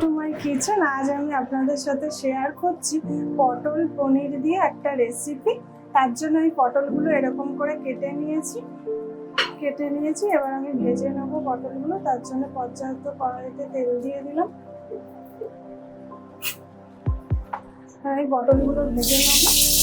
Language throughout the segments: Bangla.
টু মাই কিচেন আজ আমি আপনাদের সাথে শেয়ার করছি পটল পনির দিয়ে একটা রেসিপি তার জন্য আমি পটলগুলো এরকম করে কেটে নিয়েছি। কেটে নিয়েছি, এবার আমি ভেজে নেব পটলগুলো। তার জন্য পর্যাপ্ত কড়াইতে তেল দিয়ে দিলাম। এই পটলগুলো ভেজে নেব।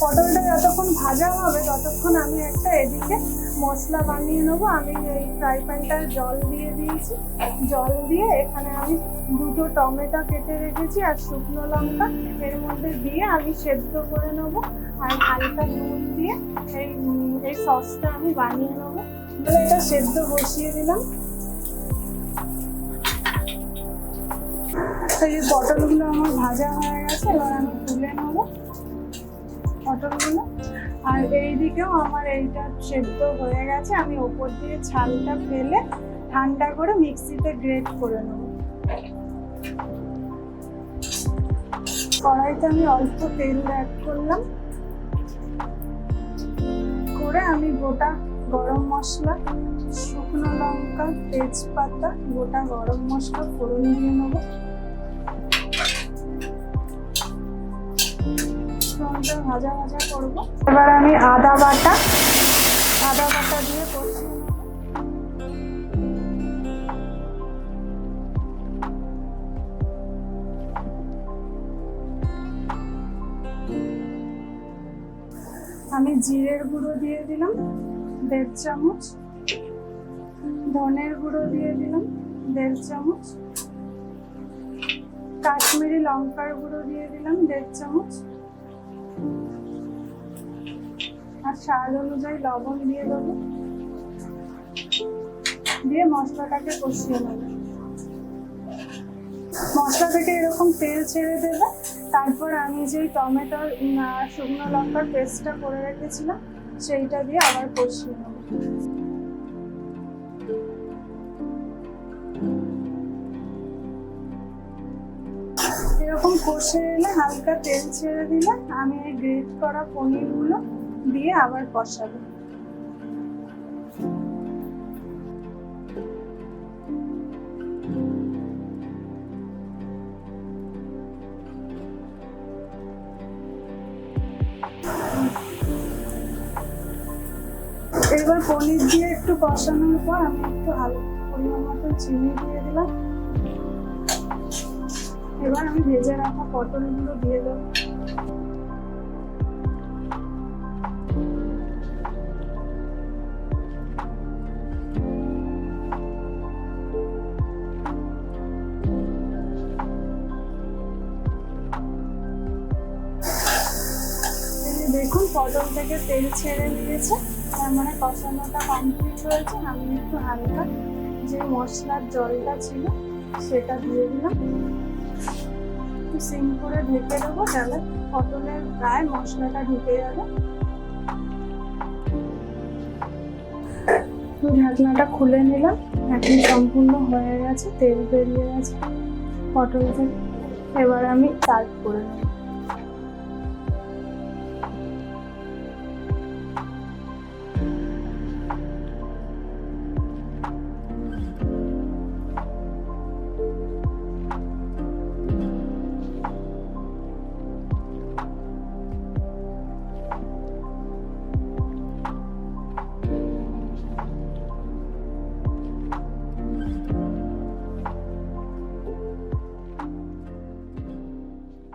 পটলটা যতক্ষণ ভাজা হবে, ততক্ষণ আমি একটা এদিকে মশলা বানিয়ে নেব। আমি এই ফ্রাই প্যানটার জল দিয়ে দিয়েছি। জল দিয়ে এখানে আমি দুটো টমেটো কেটে রেখেছি আর শুকনো লঙ্কা। এর মধ্যে দিয়ে আমি সেদ্ধ করে নেব আর হালকা নুন দিয়ে এই এই সসটা আমি বানিয়ে নেব। তাহলে এটা সেদ্ধ বসিয়ে দিলাম। এই যে পটলগুলো আমার ভাজা হয়ে গেছে, এবার আমি তুলে নেব। পটলগুলো আর এই দিকেও আমার এইটা সেদ্ধ হয়ে গেছে। আমি ওপর দিয়ে ছালটা ফেলে ঠান্ডা করে মিক্সিতে গ্রেট করে নেব। কড়াইতে আমি অল্প তেল অ্যাড করলাম। করে আমি গোটা গরম মশলা, শুকনো লঙ্কা, তেজপাতা, গোটা গরম মশলা ফোড়ন দিয়ে নেব। ফোড়নটা ভাজা ভাজা করব। এবার আমি আদা বাটা আদা বাটা দিয়ে নেব আমি জিরের গুঁড়ো দিয়ে দিলাম, দেড় চামচ। ধনের গুঁড়ো দিয়ে দিলাম, দেড় চামচ। কাশ্মীরি লঙ্কার গুঁড়ো দিয়ে দিলাম, দেড় চামচ। আর স্বাদ অনুযায়ী লবণ দিয়ে দেবো। দিয়ে মশলাটাকে কষিয়ে নেব। মশলা থেকে এরকম তেল ছেড়ে দেবে। তারপর আমি যেই টমেটোর শুকনো লঙ্কার পেস্টটা করে রেখেছিলাম, সেইটা দিয়ে আবার কষিয়ে নেব। এরকম কষে এলে হালকা তেল ছেড়ে দিলে আমি এই গ্রেট করা পনিরগুলো দিয়ে আবার কষাবো। এবার পনির দিয়ে একটু কষানোর পর আমি একটু হালকা পরিমাণ মতো চিনি দিয়ে দিলাম। এবার আমি ভেজে রাখা পটলগুলো দিয়ে দেখুন পটল থেকে তেল ছেড়ে দিয়েছে। তার মানে কষানোটা কমপ্লিট হয়েছে। আমি একটু হালকা যে মশলার জলটা ছিল সেটা দিয়ে দিলাম। একটু সিম করে ঢেকে দেবো, তাহলে পটলের গায়ে মশলাটা ঢুকে যাবে। ঢাকনাটা খুলে নিলাম। এখন সম্পূর্ণ হয়ে গেছে, তেল বেরিয়ে গেছে। পটল এবার আমি সার্ভ করে নেব।